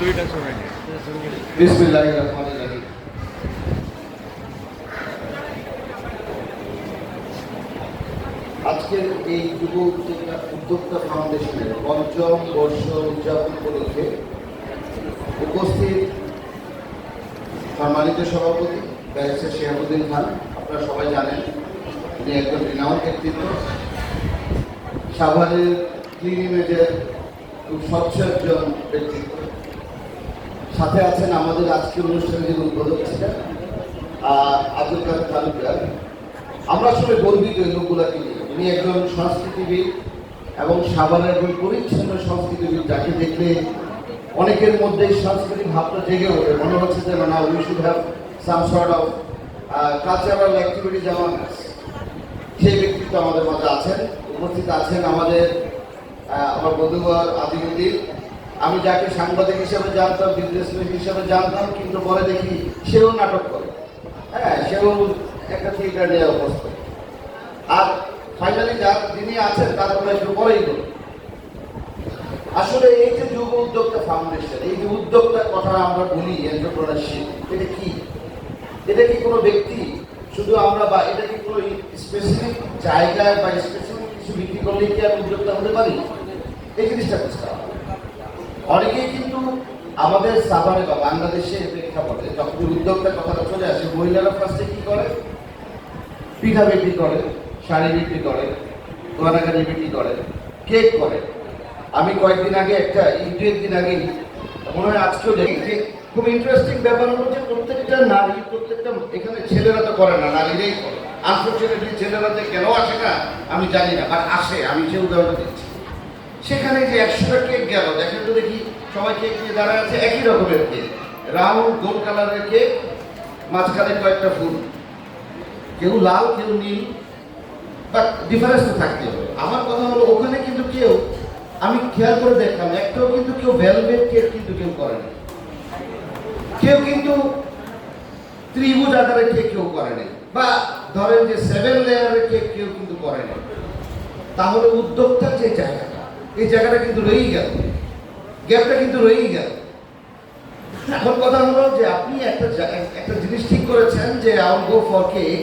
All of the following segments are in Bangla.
আজকের এই যুব উদ্যোক্তা উদ্যোক্তা ফাউন্ডেশনের পঞ্চম বর্ষ উদযাপন উপলক্ষে উপস্থিত সম্মানিত সভাপতি, ব্যারিস্টার শেহাবুদ্দিন খান। আপনারা সবাই জানেন, তিনি একজন রিনাউন ব্যক্তিত্ব। সাভারের ক্লিন ইমেজের খুব স্বচ্ছ একজন ব্যক্তিত্ব সাথে আছেন আমাদের আজকের অনুষ্ঠানে যিনি উদ্বোধক ছিলেন আব্দুল কাদের তালুকদার। আমরা আসলে গর্বিত এই লোকগুলাকে নিয়ে। উনি একজন সংস্কৃতিবিদ এবং সাভারের একজন পরিচ্ছন্ন সংস্কৃতিবিদ যাকে দেখলে অনেকের মধ্যে এই সাংস্কৃতিক ভাবটা জেগে ওঠে। মনে হচ্ছে যে না, we should have some sort of cultural activity যেমন সেই ব্যক্তিত্ব আমাদের মাঝে আছেন, উপস্থিত আছেন আমাদের আমার বন্ধুবর আদিমুদ্দিন। আমি যাকে সাংবাদিক হিসেবে জানতাম বিজনেসম্যান হিসেবে জানতাম, কিন্তু পরে দেখি সেও নাটক করে। হ্যাঁ সেও একটা থিয়েটার নিয়ে অবস্থা আর ফাইনালি যা যিনি আছেন, তার আমরা একটু পরেই বলি আসলে এই যে যুব উদ্যোক্তা ফাউন্ডেশন এই যে উদ্যোক্তার কথা আমরা বলি এন্টারপ্রেনারশিপ এটা কি? এটা কি কোনো ব্যক্তি, শুধু আমরা বা এটা কি কোনো স্পেসিফিক জায়গায় বা স্পেসিফিক কিছু বিক্রি করলে কি আমি উদ্যোক্তা হতে পারি? এই জিনিসটা বুঝতে হবে। অনেকেই কিন্তু আমাদের সাভারে বা বাংলাদেশের প্রেক্ষাপটে যখন উদ্যোক্তার কথাটা চলে আসে, মহিলারা ফার্স্টে কি করে? পিঠা বিক্রি করে, শাড়ি বিক্রি করে, গয়নাগাড়ি বিক্রি করে, কেক করে। আমি কয়েকদিন আগে একটা দু একদিন আগে মনে হয় আজকেও দেখি যে খুব ইন্টারেস্টিং ব্যাপার হলো যে প্রত্যেকটা নারী, প্রত্যেকটা এখানে ছেলেরা তো করে না, নারীরাই করে। আনফর্চুনেটলি ছেলেরা যে কেন আসে না, আমি জানি না আর আসে, আমি সে উদাহরণ দিচ্ছি। সেখানে যে একশোটা কেক গেল, দেখেন তো দেখি সবাই কেক নিয়ে দাঁড়ায় আছে, একই রকমের কেক রাউন্ড গোল কালারের কেক মাঝখানে কয়েকটা ফুল। কেউ লাল, কেউ নীল বাট ডিফারেন্স তো থাকতে হবে। আমার কথা হলো, ওখানে কিন্তু কেউ, আমি খেয়াল করে দেখলাম, একটাও কিন্তু কেউ ভেলভেট কেক কিন্তু কেউ করে না কেউ কিন্তু ত্রিভুজ আকারের কেক কেউ করে নাই, বা ধরেন যে সেভেন লেয়ারের কেক কেউ কিন্তু করে নাই। তাহলে উদ্যোক্তার যে জায়গাটা এই জায়গাটা কিন্তু রয়েই গেল। গ্যাপটা কিন্তু রয়েই গেল। এখন কথা হলো যে আপনি একটা একটা জিনিস ঠিক করেছেন যে আউল গো ফর কেক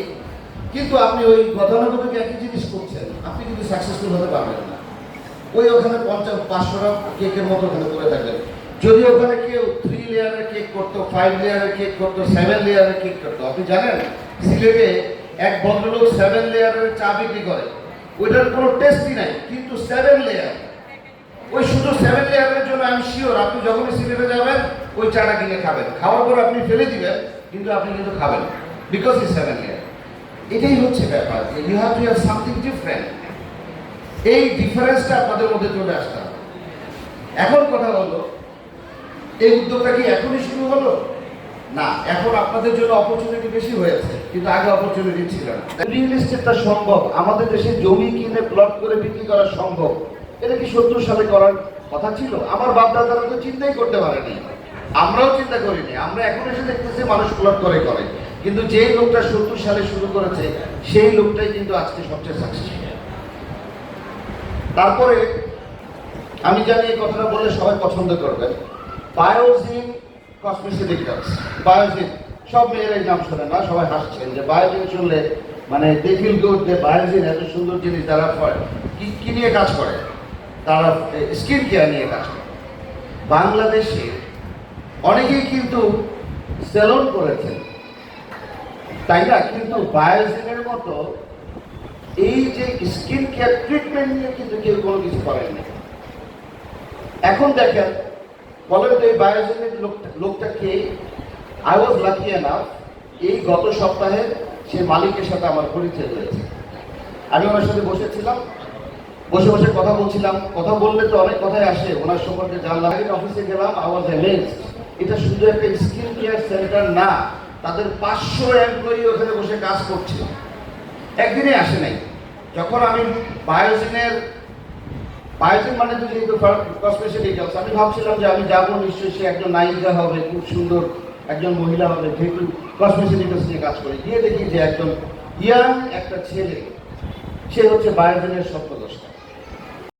কিন্তু আপনি ওই গতানুগতিক একই জিনিস করছেন। আপনি কিন্তু সাকসেসফুল হতে পারবেন না। ওই ওখানে পঞ্চাশ পাঁচশোটা কেকের মতো ওখানে করে থাকবেন যদি ওখানে কেউ থ্রি লেয়ারের কেক করতো ফাইভ লেয়ারের কেক করতো সেভেন লেয়ারের কেক করতো, আপনি জানেন, সিলেটে এক ভদ্রলোক সেভেন লেয়ারের চা বিক্রি করে। ওইটার কোনো টেস্টই নাই, কিন্তু সেভেন লেয়ার ওই শুধু সেভেন লেয়ারের জন্য আমি শিওর আপনি যখনই সিলেটে যাবেন, ওই চাটা কিনে খাবেন। খাওয়ার পর আপনি ফেলে দিবেন, কিন্তু আপনি কিন্তু খাবেন বিকজ ইজ সেভেন লেয়ার এটাই হচ্ছে ব্যাপার, যে you have to have something different এই ডিফারেন্সটা আপনাদের মধ্যে চলে আসতে এখন কথা হলো, এই উদ্যোগটা কি এখনই শুরু হলো? না, এখন আপনাদের জন্য অপরচুনিটি বেশি হয়েছে, কিন্তু আগে অপরচুনিটি ছিল না। রিয়েল এস্টেটটা সম্ভব, আমাদের দেশে জমি কিনে প্লট করে বিক্রি করা সম্ভব। এটা কি সত্তর সালে করার কথা ছিল? আমার বাপ দাদারা তো চিন্তাই করতে পারেনি। আমরাও চিন্তা করিনি। আমরা এখন এসে দেখতেছি মানুষ প্লট করে করে। কিন্তু যে লোকটা সত্তর সালে শুরু করেছে, সেই লোকটাই কিন্তু আজকে সবচেয়ে সাকসেসফুল তারপরে আমি জানি এই কথাটা বললে সবাই পছন্দ করবেন বায়োজিন কসমেটিক্যালস বায়োজিন সব মেয়েরাই নাম শোনে না, সবাই হাসছেন যে বায়োজিন শুনলে মানে দে ফিল গুড যে বায়োজিন এত সুন্দর জিনিস যারা হয় কি নিয়ে কাজ করে? তারা স্কিন কেয়ার নিয়ে কাজ করে। বাংলাদেশে অনেকেই কিন্তু সেলন করেছেন। তাই না? কিন্তু বায়োজিনের মতো এই যে স্কিন কেয়ার ট্রিটমেন্ট নিয়ে কিন্তু কেউ কোনো কিছু করেনি। এখন দেখেন, বলেন তো এই বায়োজেনের লোকটা কে? আই ওয়াজ লাকি এনাফ এই গত সপ্তাহে সে মালিকের সাথে আমার পরিচয় হয়েছে। আমি ওনার সাথে বসেছিলাম। বসে বসে কথা বলছিলাম। কথা বললে তো অনেক কথাই আসে। ওনার সম্পর্কে জানলাম। অফিসে গেলাম আই ওয়াজ অ্যামেজড এটা শুধু একটা স্কিন কেয়ার সেন্টার না, তাদের পাঁচশো এমপ্লয়ি ওখানে বসে কাজ করছে একদিনে আসে নাই। যখন আমি বায়োজিনের বায়োজিন মানে তো যেহেতু কসমেটিক্যালস আমি ভাবছিলাম যে আমি যাব নিশ্চয়ই সে একজন নায়িকা হবে, খুব সুন্দর একজন মহিলা হবে, যেহেতু কসমেটিক্যালস নিয়ে কাজ করে। গিয়ে দেখি যে একজন ইয়াং একটা ছেলে, সে হচ্ছে বায়োজিনের সত্যদোষটা